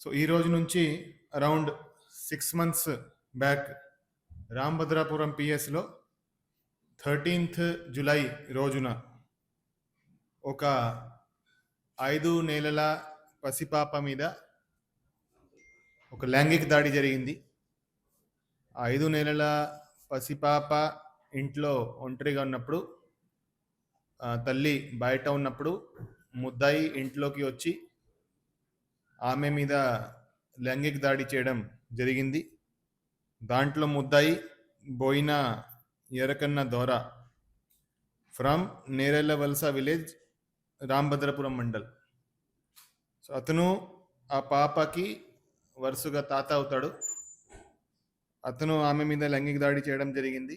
So ఈ రోజు నుంచి around six months back Rambhadrapuram పిఎస్లో thirteenth July రోజున ఒక ఐదు నెలల పసిపాప మీద ఒక లైంగిక దాడి జరిగింది. ఐదు నెలల పసిపాప ఇంట్లో ఒంటరిగా ఉన్నప్పుడు తల్లి బయట ఉన్నప్పుడు ముద్దాయి ఇంట్లోకి వచ్చి ఆమె మీద లైంగిక దాడి చేయడం జరిగింది. దాంట్లో ముద్దాయి బోయిన ఎరకన్న దోర ఫ్రమ్ నేరెల్ల వలస విలేజ్ రాంభద్రపురం మండల్. సో అతను ఆ పాపకి వరుసగా తాత అవుతాడు. అతను ఆమె మీద లైంగిక దాడి చేయడం జరిగింది.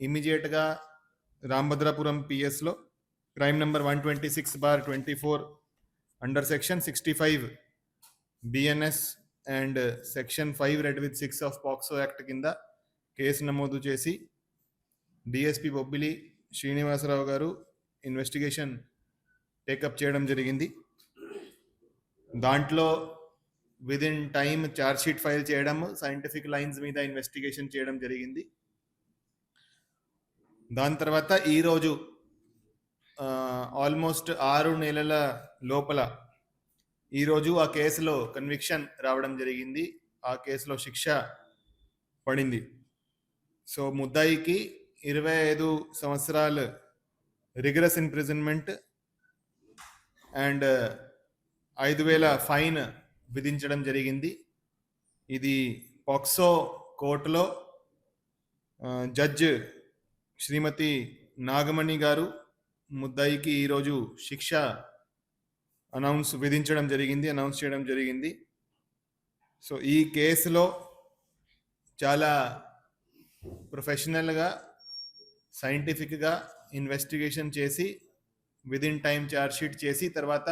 ఇమీడియట్గా రాంభద్రాపురం పిఎస్లో crime number one twenty six bar twenty four under section sixty five BNS and section five read with six of POCSO act కింద కేసు నమోదు చేసి డిఎస్పి బొబ్బిలి శ్రీనివాసరావు గారు ఇన్వెస్టిగేషన్ టేకప్ చేయడం జరిగింది. దాంట్లో విదిన్ టైం షీట్ ఫైల్ చేయడం సైంటిఫిక్ లైన్స్ మీద investigation చేయడం జరిగింది. దాని తర్వాత ఈరోజు uh, ఆల్మోస్ట్ ఆరు నెలల లోపల ఈరోజు ఆ కేసులో కన్విక్షన్ రావడం జరిగింది. ఆ కేసులో శిక్ష పడింది. సో ముద్దాయికి ఇరవై ఐదు సంవత్సరాలు రిగరస్ ఇంప్రిజన్మెంట్ అండ్ ఐదు వేల ఫైన్ విధించడం జరిగింది. ఇది పాక్సో కోర్టులో జడ్జ్ శ్రీమతి నాగమణి గారు ముద్దాయికి ఈరోజు శిక్ష అనౌన్స్ విధించడం జరిగింది అనౌన్స్ చేయడం జరిగింది. సో ఈ కేసులో చాలా ప్రొఫెషనల్గా సైంటిఫిక్గా ఇన్వెస్టిగేషన్ చేసి విద్ ఇన్ టైం ఛార్జ్షీట్ చేసి తర్వాత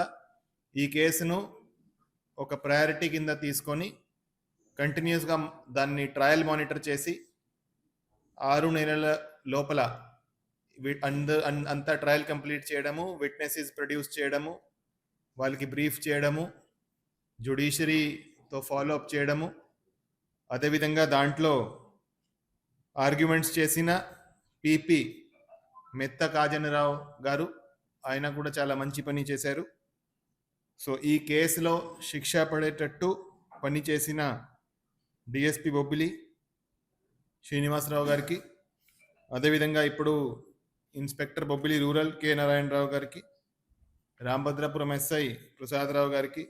ఈ కేసును ఒక ప్రయారిటీ కింద తీసుకొని కంటిన్యూస్గా దాన్ని ట్రయల్ మానిటర్ చేసి ఆరు నెలల లోపల అంద అన్- అంతా ట్రయల్ కంప్లీట్ చేయడము విట్నెసెస్ ప్రొడ్యూస్ చేయడము వాళ్ళకి బ్రీఫ్ చేయడము జుడిషియరీతో ఫాలో అప్ చేయడము అదేవిధంగా దాంట్లో ఆర్గ్యుమెంట్స్ చేసిన పిపి మెత్త కాజనరావు గారు ఆయన కూడా చాలా మంచి పని చేశారు. సో ఈ కేసులో శిక్ష పడేటట్టు పని చేసిన డిఎస్పి బొబ్బిలి శ్రీనివాసరావు గారికి అదేవిధంగా ఇప్పుడు inspector Bobbili rural K Narayanarao గారికి రామభద్రాపురం ఎస్ఐ ప్రసాదరావు గారికి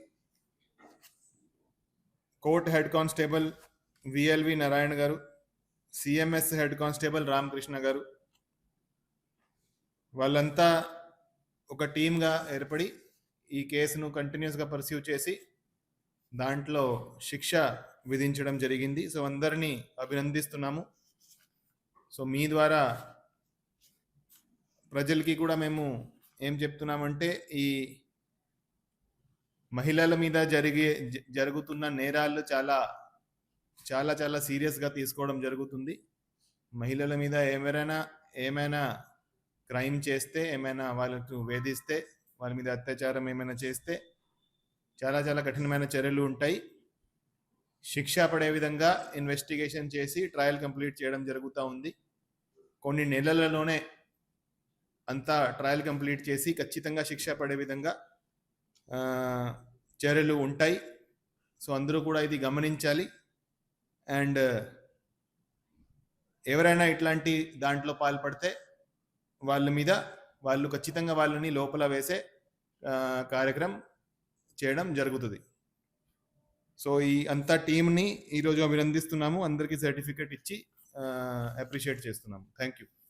court head constable VLV Narayana గారు సిఎంఎస్ హెడ్ కానిస్టేబుల్ రామకృష్ణ గారు వాళ్ళంతా ఒక టీమ్గా ఏర్పడి ఈ కేసును కంటిన్యూస్గా పర్సీవ్ చేసి దాంట్లో శిక్ష విధించడం జరిగింది. సో అందరినీ అభినందిస్తున్నాము. సో మీ ద్వారా ప్రజలకి కూడా మేము ఏం చెప్తున్నామంటే ఈ మహిళల మీద జరిగే జరుగుతున్న నేరాలు చాలా చాలా చాలా సీరియస్గా తీసుకోవడం జరుగుతుంది. మహిళల మీద ఏమైనా ఏమైనా క్రైమ్ చేస్తే ఏమైనా వాళ్ళకు వేధిస్తే వాళ్ళ మీద అత్యాచారం ఏమైనా చేస్తే చాలా చాలా కఠినమైన చర్యలు ఉంటాయి. శిక్ష పడే విధంగా ఇన్వెస్టిగేషన్ చేసి ట్రయల్ కంప్లీట్ చేయడం జరుగుతూ ఉంది. కొన్ని నెలలలోనే అంతా ట్రయల్ కంప్లీట్ చేసి ఖచ్చితంగా శిక్ష పడే విధంగా చర్యలు ఉంటాయి. సో అందరూ కూడా ఇది గమనించాలి. అండ్ ఎవరైనా ఇట్లాంటి దాంట్లో పాల్పడితే వాళ్ళ మీద వాళ్ళు ఖచ్చితంగా వాళ్ళని లోపల వేసే కార్యక్రమం చేయడం జరుగుతుంది. సో ఈ అంతా టీంని ఈరోజు అభినందిస్తున్నాము. అందరికీ సర్టిఫికేట్ ఇచ్చి అప్రిషియేట్ చేస్తున్నాము. Thank you.